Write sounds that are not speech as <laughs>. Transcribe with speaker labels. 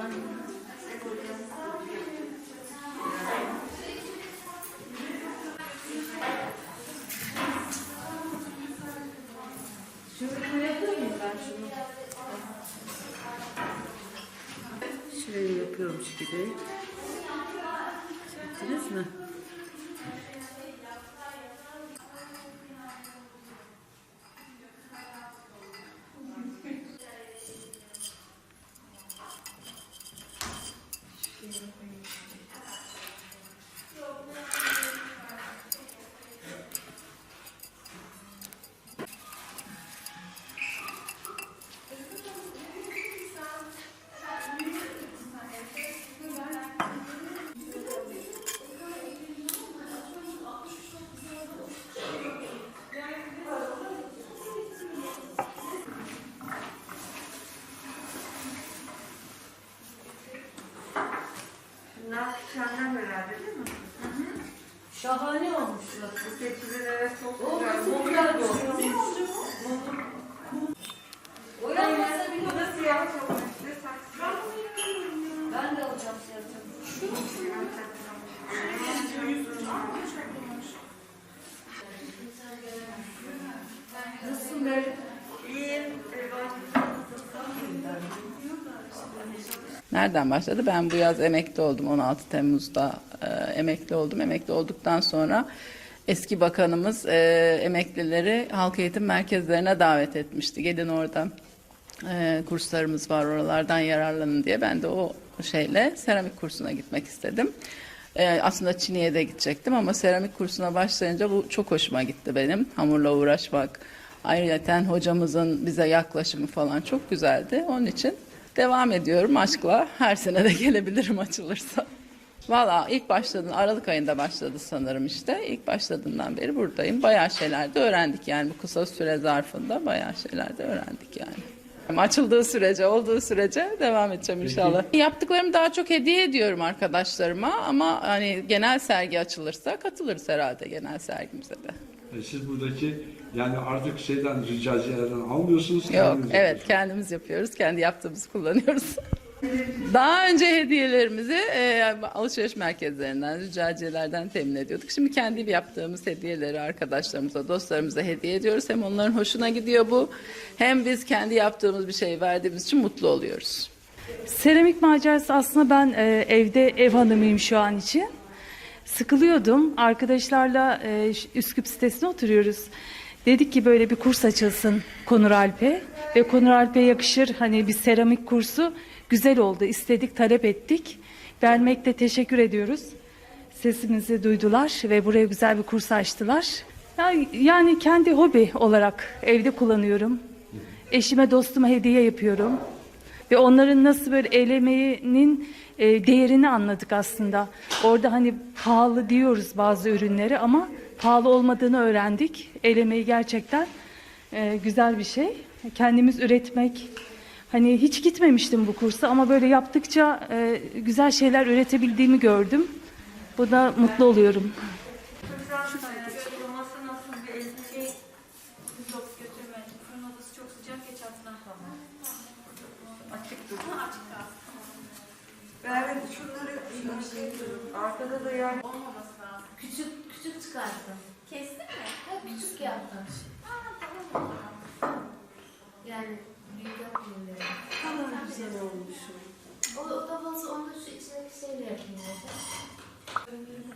Speaker 1: ben. Şöyle yapıyorum ben şunu. Şöyle yapıyorum şu gibi. Gördünüz mü?
Speaker 2: Thank you. Senden herhalde değil mi?
Speaker 3: Şahane olmuş.
Speaker 2: Bu keçiler evet çok güzel.
Speaker 3: çok güzel olmuş. Uyanmasa
Speaker 2: Bu
Speaker 3: bile
Speaker 2: da siyah çok işte saksı.
Speaker 3: ben de alacağım siyahını. Nasılsın böyle?
Speaker 2: İyiyim.
Speaker 1: Nereden başladı? Ben bu yaz emekli oldum. 16 Temmuz'da e, emekli oldum. Emekli olduktan sonra eski bakanımız e, emeklileri halk eğitim merkezlerine davet etmişti. Gelin orada e, kurslarımız var oralardan yararlanın diye. Ben de o şeyle seramik kursuna gitmek istedim. E, aslında Çin'e de gidecektim ama seramik kursuna başlayınca bu çok hoşuma gitti benim. Hamurla uğraşmak. Ayrıca hocamızın bize yaklaşımı falan çok güzeldi. Onun için Devam ediyorum aşkla. Her sene de <laughs> gelebilirim açılırsa. Valla ilk başladığın Aralık ayında başladı sanırım işte. İlk başladığından beri buradayım. Bayağı şeyler de öğrendik yani bu kısa süre zarfında bayağı şeyler de öğrendik yani. Açıldığı sürece, olduğu sürece devam edeceğim inşallah. Yaptıklarımı daha çok hediye ediyorum arkadaşlarıma ama hani genel sergi açılırsa katılırız herhalde genel sergimize de.
Speaker 4: E, Siz buradaki yani artık şeyden ricacılardan almıyorsunuz.
Speaker 1: Yok, evet
Speaker 4: yapıyorsunuz.
Speaker 1: kendimiz yapıyoruz. Kendi yaptığımızı kullanıyoruz. <laughs> Daha önce hediyelerimizi e, alışveriş merkezlerinden, rücaciyelerden temin ediyorduk. Şimdi kendi yaptığımız hediyeleri arkadaşlarımıza, dostlarımıza hediye ediyoruz. Hem onların hoşuna gidiyor bu, hem biz kendi yaptığımız bir şey verdiğimiz için mutlu oluyoruz.
Speaker 5: Seramik macerası aslında ben e, evde ev hanımıyım şu an için. Sıkılıyordum. Arkadaşlarla e, Üsküp sitesine oturuyoruz. Dedik ki böyle bir kurs açılsın Konur Alp'e. Ve Konur Alp'e yakışır hani bir seramik kursu güzel oldu. İstedik, talep ettik. Vermekte teşekkür ediyoruz. Sesimizi duydular ve buraya güzel bir kurs açtılar. Ya- Yani kendi hobi olarak evde kullanıyorum. Eşime, dostuma hediye yapıyorum. Ve onların nasıl böyle el emeğinin e, değerini anladık aslında. Orada hani pahalı diyoruz bazı ürünleri ama pahalı olmadığını öğrendik. El emeği gerçekten e, güzel bir şey. Kendimiz üretmek. Hani hiç gitmemiştim bu kursa ama böyle yaptıkça e, güzel şeyler üretebildiğimi gördüm. Bu da mutlu oluyorum.
Speaker 2: Arkada da yani
Speaker 6: Olmaması lazım. Küçük küçük çıkarttın. Kestin mi? Ha küçük yaptın. Ha tamam. Yani büyük yapmayayım dedim.
Speaker 2: kadar güzel olmuş.
Speaker 6: O, o da olsa onu şu içindeki şeyle yapayım dedim.